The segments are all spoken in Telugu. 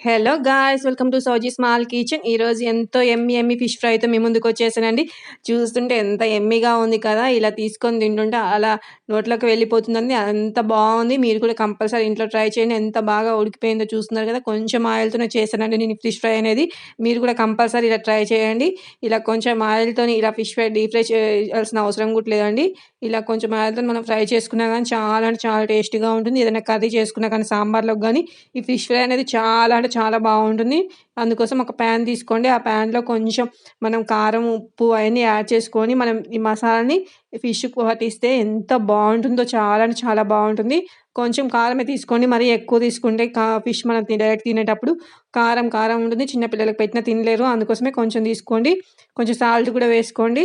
Hello guys welcome to Souji small kitchen ఈరోజు ఎంతో ఎమ్మి ఎమ్మి ఫిష్ ఫ్రైతో మీ ముందుకు వచ్చేసానండి. చూస్తుంటే ఎంత ఎమ్మిగా ఉంది కదా? ఇలా తీసుకొని తింటుంటే అలా నోట్లోకి వెళ్ళిపోతుందండి. అంత బాగుంది. మీరు కూడా కంపల్సరీ ఇంట్లో ట్రై చేయండి. ఎంత బాగా ఉడికిపోయిందో చూస్తున్నారు కదా? కొంచెం ఆయిల్తోనే చేశానండి నేను ఫిష్ ఫ్రై అనేది. మీరు కూడా కంపల్సరీ ఇలా ట్రై చేయండి. ఇలా కొంచెం ఆయిల్తో ఇలా ఫిష్ ఫ్రై డీప్ ఫ్రై చేయాల్సిన అవసరం కూడా లేదండి. ఇలా కొంచెం ఆయిల్తో మనం ఫ్రై చేసుకున్నా కానీ చాలా అంటే చాలా టేస్టీగా ఉంటుంది. ఏదైనా కర్రీ చేసుకున్నా కానీ సాంబార్లోకి కానీ ఈ ఫిష్ ఫ్రై అనేది చాలా కూడా చాలా బాగుంటుంది. అందుకోసం ఒక ప్యాన్ తీసుకోండి. ఆ ప్యాన్లో కొంచెం మనం కారం ఉప్పు అవన్నీ యాడ్ చేసుకొని మనం ఈ మసాలాని ఫిష్ పట్టిస్తే ఎంత బాగుంటుందో చాలా అంటే చాలా బాగుంటుంది. కొంచెం కారమే తీసుకోండి మరీ ఎక్కువ తీసుకుంటే కా ఫిష్ మనం డైరెక్ట్ తినేటప్పుడు కారం కారం ఉంటుంది. చిన్నపిల్లలకు పెట్టినా తినలేరు. అందుకోసమే కొంచెం తీసుకోండి. కొంచెం సాల్ట్ కూడా వేసుకోండి.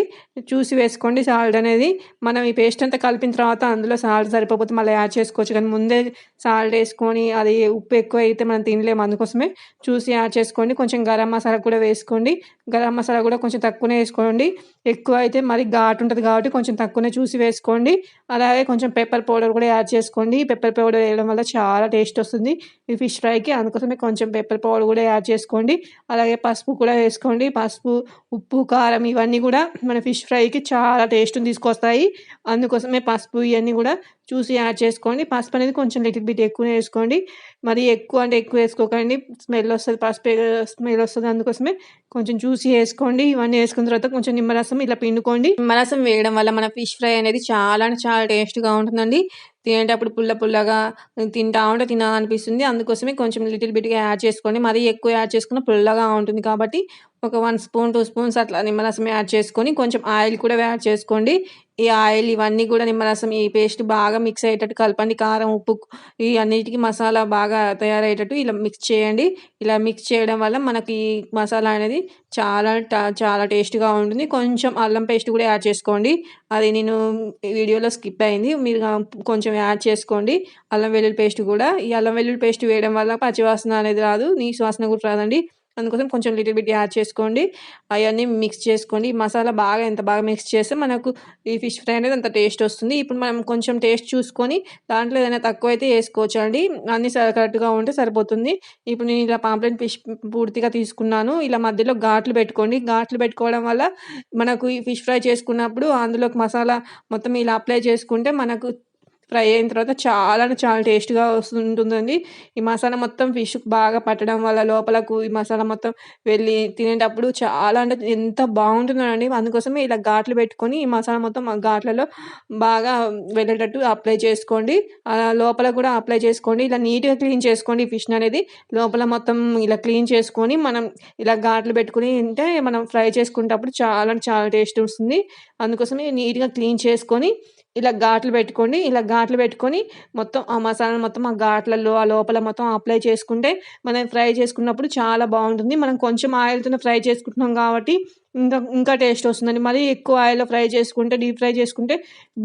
చూసి వేసుకోండి. సాల్ట్ అనేది మనం ఈ పేస్ట్ అంతా కలిపిన తర్వాత అందులో సాల్ట్ సరిపోతే మళ్ళీ యాడ్ చేసుకోవచ్చు. కానీ ముందే సాల్ట్ వేసుకొని అది ఉప్పు ఎక్కువ అయితే మనం తినలేము. అందుకోసమే చూసి యాడ్ చేసుకోండి. కొంచెం గరం మసాలా కూడా వేసుకోండి. గరం మసాలా కూడా కొంచెం తక్కువనే వేసుకోండి. ఎక్కువ అయితే మరి ఘాటు ఉంటుంది కాబట్టి కొంచెం తక్కువనే చూసి వేసుకోండి. అలాగే కొంచెం పెప్పర్ పౌడర్ కూడా యాడ్ చేసుకోండి. పెప్పర్ పౌడర్ వేయడం వల్ల చాలా టేస్ట్ వస్తుంది. ఈ ఫిష్ ఫ్రైకి అందుకోసమే కొంచెం పెప్పర్ పౌడర్ కూడా యాడ్ చేసుకోండి. అలాగే పసుపు కూడా వేసుకోండి. పసుపు ఉప్పు కారం ఇవన్నీ కూడా మన ఫిష్ ఫ్రైకి చాలా టేస్ట్ని తీసుకొస్తాయి. అందుకోసమే పసుపు ఇవన్నీ కూడా చూసి యాడ్ చేసుకోండి. పసుపు అనేది కొంచెం లిటిల్ బిట్ ఎక్కువ వేసుకోండి. మరి ఎక్కువ అంటే ఎక్కువ వేసుకోకండి. స్మెల్ వస్తుంది పసుపు స్మెల్ వస్తుంది అందుకోసమే కొంచెం చూసి వేసుకోండి. ఇవన్నీ వేసుకున్న తర్వాత కొంచెం నిమ్మరసం ఇలా పిండుకోండి. నిమ్మరసం వేయడం వల్ల మన ఫిష్ ఫ్రై అనేది చాలా అంటే చాలా టేస్ట్గా ఉంటుందండి. తినేటప్పుడు పుల్ల పుల్లగా తింటా ఉంటే తినాలనిపిస్తుంది. అందుకోసమే కొంచెం లిటిల్ బిట్గా యాడ్ చేసుకోండి. మరీ ఎక్కువ యాడ్ చేసుకున్న పుల్లగా ఉంటుంది కాబట్టి ఒక వన్ స్పూన్ టూ స్పూన్స్ అట్లా నిమ్మరసం యాడ్ చేసుకొని కొంచెం ఆయిల్ కూడా యాడ్ చేసుకోండి. ఈ ఆయిల్ ఇవన్నీ కూడా నిమ్మరసం ఈ పేస్ట్ బాగా మిక్స్ అయ్యేటట్టు కలపండి. కారం ఉప్పు ఈ అన్నిటికీ మసాలా బాగా తయారయ్యేటట్టు ఇలా మిక్స్ చేయండి. ఇలా మిక్స్ చేయడం వల్ల మనకి ఈ మసాలా అనేది చాలా చాలా టేస్ట్గా ఉంటుంది. కొంచెం అల్లం పేస్ట్ కూడా యాడ్ చేసుకోండి. అది నేను వీడియోలో స్కిప్ అయింది. మీరు కొంచెం యాడ్ చేసుకోండి. అల్లం వెల్లుల్లి పేస్ట్ కూడా. ఈ అల్లం వెల్లుల్లి పేస్ట్ వేయడం వల్ల పచ్చివాసన అనేది రాదు. నీ వాసన కూడా రాదండి. అందుకోసం కొంచెం లిటిల్ బిట్ యాడ్ చేసుకోండి. అవన్నీ మిక్స్ చేసుకోండి. మసాలా బాగా ఎంత బాగా మిక్స్ చేస్తే మనకు ఈ ఫిష్ ఫ్రై అనేది అంత టేస్ట్ వస్తుంది. ఇప్పుడు మనం కొంచెం టేస్ట్ చూసుకొని దాంట్లో ఏదైనా తక్కువ అయితే వేసుకోవచ్చు అండి అన్నీ కరెక్ట్గా ఉంటే సరిపోతుంది. ఇప్పుడు నేను ఇలా పాంప్లెట్ ఫిష్ పూర్తిగా తీసుకున్నాను. ఇలా మధ్యలో ఘాట్లు పెట్టుకోండి. ఘాట్లు పెట్టుకోవడం వల్ల మనకు ఈ ఫిష్ ఫ్రై చేసుకున్నప్పుడు అందులోకి మసాలా మొత్తం ఇలా అప్లై చేసుకుంటే మనకు ఫ్రై అయిన తర్వాత చాలా అంటే చాలా టేస్ట్గా వస్తుంటుందండి. ఈ మసాలా మొత్తం ఫిష్కి బాగా పట్టడం వల్ల లోపలకు ఈ మసాలా మొత్తం వెళ్ళి తినేటప్పుడు చాలా అంటే ఎంత బాగుంటుందండి అందుకోసమే ఇలా ఘాట్లు పెట్టుకొని ఈ మసాలా మొత్తం ఆ ఘాట్లలో బాగా వెళ్ళేటట్టు అప్లై చేసుకోండి. లోపల కూడా అప్లై చేసుకోండి. ఇలా నీట్గా క్లీన్ చేసుకోండి ఫిష్ అనేది. లోపల మొత్తం ఇలా క్లీన్ చేసుకొని మనం ఇలా ఘాట్లు పెట్టుకుని తింటే మనం ఫ్రై చేసుకునేటప్పుడు చాలా చాలా టేస్ట్ వస్తుంది. అందుకోసమే నీట్గా క్లీన్ చేసుకొని ఇలా ఘాట్లు పెట్టుకోండి ఇలా ఘాట్లు పెట్టుకొని మొత్తం ఆ మసాలా మొత్తం ఆ ఘాట్లలో ఆ లోపల మొత్తం అప్లై చేసుకుంటే మనం ఫ్రై చేసుకున్నప్పుడు చాలా బాగుంటుంది. మనం కొంచెం ఆయిల్తో ఫ్రై చేసుకుంటున్నాం కాబట్టి ఇంకా ఇంకా టేస్ట్ వస్తుందండి. మరి ఎక్కువ ఆయిల్లో ఫ్రై చేసుకుంటే డీప్ ఫ్రై చేసుకుంటే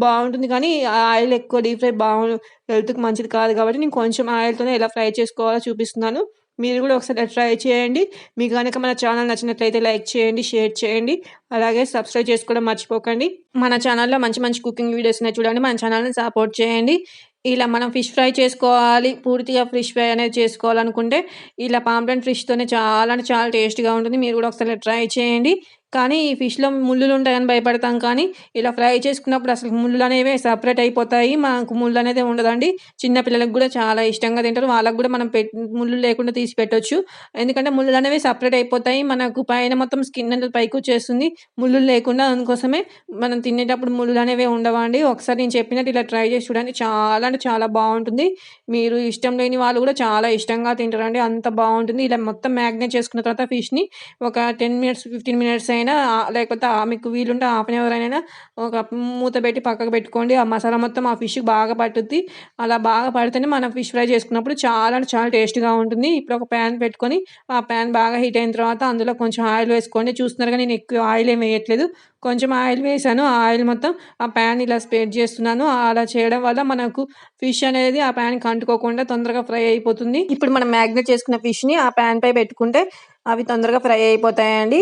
బాగుంటుంది కానీ ఆయిల్ ఎక్కువ డీప్ ఫ్రై బాగు హెల్త్కి మంచిది కాదు కాబట్టి నేను కొంచెం ఆయిల్తోనే ఎలా ఫ్రై చేసుకోవాలో చూపిస్తున్నాను. మీరు కూడా ఒకసారి ట్రై చేయండి. మీకు కనుక మన ఛానల్ నచ్చినట్లయితే లైక్ చేయండి షేర్ చేయండి. అలాగే సబ్స్క్రైబ్ చేసుకోవడం మర్చిపోకండి. మన ఛానల్లో మంచి మంచి కుకింగ్ వీడియోస్ ఉన్నాయి చూడండి. మన ఛానల్ని సపోర్ట్ చేయండి. ఇలా మనం ఫిష్ ఫ్రై చేసుకోవాలి. పూర్తిగా ఫిష్ ఫ్రై అనేది చేసుకోవాలనుకుంటే ఇలా పాంప్లెంట్ ఫిష్తోనే చాలా అంటే చాలా టేస్ట్గా ఉంటుంది. మీరు కూడా ఒకసారి ట్రై చేయండి. కానీ ఈ ఫిష్లో ముళ్ళులు ఉంటాయని భయపడతాం కానీ ఇలా ఫ్రై చేసుకున్నప్పుడు అసలు ముళ్ళు అనేవి సపరేట్ అయిపోతాయి. మనకు ముళ్ళు అనేది ఉండదండి. చిన్నపిల్లలకు కూడా చాలా ఇష్టంగా తింటారు. వాళ్ళకు కూడా మనం పెట్ ముళ్ళు లేకుండా తీసి పెట్టవచ్చు ఎందుకంటే ముళ్ళు అనేవి సపరేట్ అయిపోతాయి. మనకు పైన మొత్తం స్కిన్ అనేది పైకి వచ్చేస్తుంది. ముళ్ళు లేకుండా అందుకోసమే మనం తినేటప్పుడు ముళ్ళు అనేవి ఉండవండి ఒకసారి నేను చెప్పినట్టు ఇలా ట్రై చేసి చూడండి. చాలా అంటే చాలా బాగుంటుంది. మీరు ఇష్టం లేని వాళ్ళు కూడా చాలా ఇష్టంగా తింటారండి. అంత బాగుంటుంది. ఇలా మొత్తం మ్యాగ్నేట్ చేసుకున్న తర్వాత ఫిష్ని ఒక టెన్ మినిట్స్ ఫిఫ్టీన్ మినిట్స్ అయినా లేకపోతే మీకు వీలుంటే హాఫ్ అన్ అవర్ అయినా ఒక మూత పెట్టి పక్కకు పెట్టుకోండి. ఆ మసాలా మొత్తం ఆ ఫిష్ బాగా పట్టుద్ది. అలా బాగా పడితేనే మనం ఫిష్ ఫ్రై చేసుకున్నప్పుడు చాలా అంటే చాలా టేస్ట్గా ఉంటుంది. ఇప్పుడు ఒక ప్యాన్ పెట్టుకొని ఆ ప్యాన్ బాగా హీట్ అయిన తర్వాత అందులో కొంచెం ఆయిల్ వేసుకోండి. చూస్తున్నారు నేను ఎక్కువ ఆయిల్ ఏం వేయట్లేదు. కొంచెం ఆయిల్ వేసాను. ఆ ఆయిల్ మొత్తం ఆ ప్యాన్ ఇలా స్ప్రెడ్ చేస్తున్నాను. అలా చేయడం వల్ల మనకు ఫిష్ అనేది ఆ ప్యాన్కి అంటుకోకుండా తొందరగా ఫ్రై అయిపోతుంది. ఇప్పుడు మనం మ్యాగ్నేట్ చేసుకున్న ఫిష్ని ఆ ప్యాన్ పై పెట్టుకుంటే అవి తొందరగా ఫ్రై అయిపోతాయండి.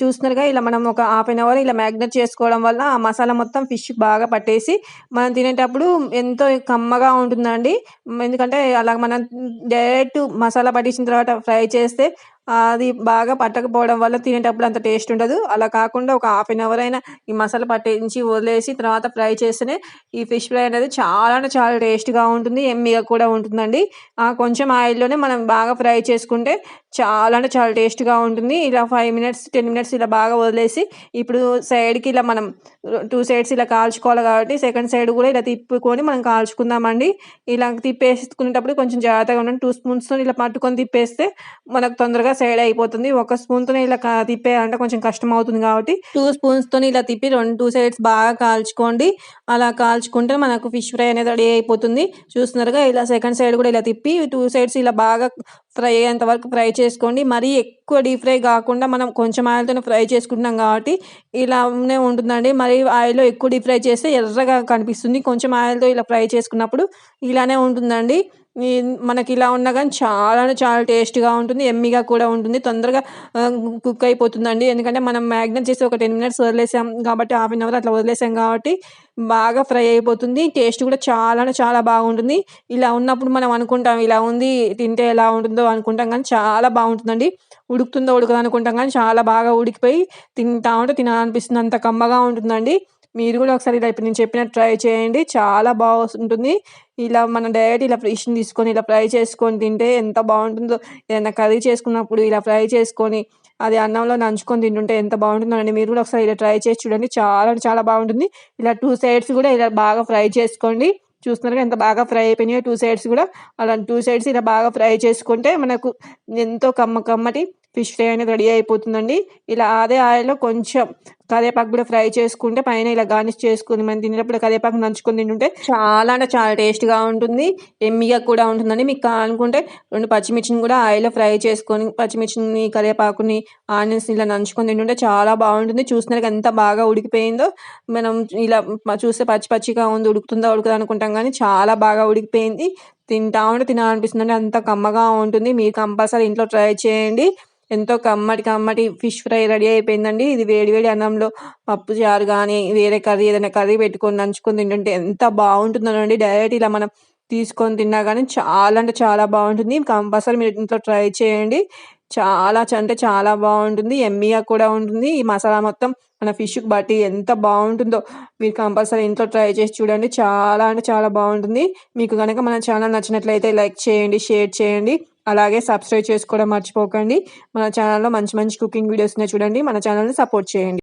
చూస్తున్నారుగా ఇలా మనం ఒక హాఫ్ అన్ అవర్ ఇలా మ్యాగ్నెట్ చేసుకోవడం వల్ల ఆ మసాలా మొత్తం ఫిష్ బాగా పట్టేసి మనం తినేటప్పుడు ఎంతో కమ్మగా ఉంటుందండి. ఎందుకంటే అలా మనం డైరెక్ట్ మసాలా పట్టించిన తర్వాత ఫ్రై చేస్తే అది బాగా పట్టకపోవడం వల్ల తినేటప్పుడు అంత టేస్ట్ ఉండదు. అలా కాకుండా ఒక హాఫ్ అన్ అవర్ అయినా ఈ మసాలా పట్టించి వదిలేసి తర్వాత ఫ్రై చేస్తేనే ఈ ఫిష్ ఫ్రై అనేది చాలా అంటే చాలా టేస్ట్గా ఉంటుంది ఎమ్మిగా కూడా ఉంటుందండి. కొంచెం ఆయిల్లోనే మనం బాగా ఫ్రై చేసుకుంటే చాలా అంటే చాలా టేస్ట్గా ఉంటుంది. ఇలా ఫైవ్ మినిట్స్ టెన్ మినిట్స్ ఇలా బాగా వదిలేసి ఇప్పుడు సైడ్కి ఇలా మనం టూ సైడ్స్ ఇలా కాల్చుకోవాలి కాబట్టి సెకండ్ సైడ్ కూడా ఇలా తిప్పుకొని మనం కాల్చుకుందామండి. ఇలా తిప్పేసుకునేటప్పుడు కొంచెం జాగ్రత్తగా ఉండండి. టూ స్పూన్స్తో ఇలా పట్టుకొని తిప్పేస్తే మనకు తొందరగా సైడ్ అయిపోతుంది. ఒక స్పూన్తో ఇలా తిప్పేయాలంటే కొంచెం కష్టం అవుతుంది కాబట్టి టూ స్పూన్స్తో ఇలా తిప్పి రెండు టూ సైడ్స్ బాగా కాల్చుకోండి. అలా కాల్చుకుంటే మనకు ఫిష్ ఫ్రై అనేది రెడీ అయిపోతుంది. చూస్తున్నారుగా ఇలా సెకండ్ సైడ్ కూడా ఇలా తిప్పి టూ సైడ్స్ ఇలా బాగా ఫ్రై అయ్యేంత వరకు ఫ్రై చేసుకోండి. మరీ ఎక్కువ డీప్ ఫ్రై కాకుండా మనం కొంచెం ఆయిల్తోనే ఫ్రై చేసుకుంటున్నాం కాబట్టి ఇలానే ఉంటుందండి. మరి ఆయిల్లో ఎక్కువ డీప్ ఫ్రై చేస్తే ఎర్రగా కనిపిస్తుంది. కొంచెం ఆయిల్తో ఇలా ఫ్రై చేసుకున్నప్పుడు ఇలానే ఉంటుందండి. మనకి ఇలా ఉన్నా కానీ చాలా చాలా టేస్ట్గా ఉంటుంది ఎమ్మిగా కూడా ఉంటుంది. తొందరగా కుక్ అయిపోతుందండి. ఎందుకంటే మనం మ్యాగ్నెట్ చేసి ఒక టెన్ మినిట్స్ వదిలేసాం కాబట్టి హాఫ్ అన్ అవర్ అట్లా వదిలేసాం కాబట్టి బాగా ఫ్రై అయిపోతుంది. టేస్ట్ కూడా చాలా చాలా బాగుంటుంది. ఇలా ఉన్నప్పుడు మనం అనుకుంటాం ఇలా ఉంది తింటే ఎలా ఉంటుందో అనుకుంటాం కానీ చాలా బాగుంటుందండి. ఉడుకుతుందో ఉడకదు అనుకుంటాం కానీ చాలా బాగా ఉడికిపోయి తింటా ఉంటే తినాలనిపిస్తుంది. అంత కమ్మగా ఉంటుందండి. మీరు కూడా ఒకసారి ఇలా ఇప్పుడు నేను చెప్పినట్టు ట్రై చేయండి. చాలా బాగుంటుంది. ఇలా మనం డైరెక్ట్ ఇలా ఫిష్ని తీసుకొని ఇలా ఫ్రై చేసుకొని తింటే ఎంత బాగుంటుందో. ఏదైనా కర్రీ చేసుకున్నప్పుడు ఇలా ఫ్రై చేసుకొని అది అన్నంలో నంచుకొని తింటుంటే ఎంత బాగుంటుందో అండి మీరు కూడా ఒకసారి ఇలా ట్రై చేసి చూడండి. చాలా చాలా బాగుంటుంది. ఇలా టూ సైడ్స్ కూడా ఇలా బాగా ఫ్రై చేసుకోండి. చూస్తున్నారు ఎంత బాగా ఫ్రై అయిపోయినాయో టూ సైడ్స్ కూడా. అలా టూ సైడ్స్ ఇలా బాగా ఫ్రై చేసుకుంటే మనకు ఎంతో కమ్మ కమ్మటి ఫిష్ ఫ్రై అనేది రెడీ అయిపోతుందండి. ఇలా అదే ఆయిల్లో కొంచెం కరివేపాకు కూడా ఫ్రై చేసుకుంటే పైన ఇలా గార్నిష్ చేసుకుని మనం తినేటప్పుడు కరివేపాకు నంచుకొని తింటుంటే చాలా అంటే చాలా టేస్ట్గా ఉంటుంది. ఎమ్మిగా కూడా ఉంటుందండి. మీకు అనుకుంటే రెండు పచ్చిమిర్చిని కూడా ఆయిల్లో ఫ్రై చేసుకొని పచ్చిమిర్చిని కరివేపాకుని ఆనియన్స్ ఇలా నంచుకొని తింటుంటే చాలా బాగుంటుంది. చూసినాక ఎంత బాగా ఉడికిపోయిందో. మనం ఇలా చూస్తే పచ్చి పచ్చిగా ఉంది ఉడుకుతుందా ఉడుకుదా అనుకుంటాం కానీ చాలా బాగా ఉడికిపోయింది. తింటా ఉంటే తినాలనిపిస్తుంది అంత కమ్మగా ఉంటుంది. మీరు కంపల్సరీ ఇంట్లో ట్రై చేయండి. ఎంతో కమ్మటి కమ్మటి ఫిష్ ఫ్రై రెడీ అయిపోయిందండి. ఇది వేడి వేడి అన్నంలో పప్పు చారు కానీ వేరే కర్రీ ఏదైనా కర్రీ పెట్టుకొని నంచుకొని తింటుంటే ఎంత బాగుంటుందోనండి డైరెక్ట్ ఇలా మనం తీసుకొని తిన్నా కానీ చాలా అంటే చాలా బాగుంటుంది. కంపల్సరీ మీరు ఇంట్లో ట్రై చేయండి. చాలా అంటే చాలా బాగుంటుంది. ఎమ్మీగా కూడా ఉంటుంది. ఈ మసాలా మొత్తం మన ఫిష్కి బట్టి ఎంత బాగుంటుందో మీరు కంపల్సరీ ఇంట్లో ట్రై చేసి చూడండి. చాలా అంటే చాలా బాగుంటుంది. మీకు కనుక మన ఛానల్ నచ్చినట్లయితే లైక్ చేయండి షేర్ చేయండి. అలాగే సబ్స్క్రైబ్ చేసుకోవడం మర్చిపోకండి. మన ఛానల్లో మంచి మంచి కుకింగ్ వీడియోస్ని చూడండి. మన ఛానల్ని సపోర్ట్ చేయండి.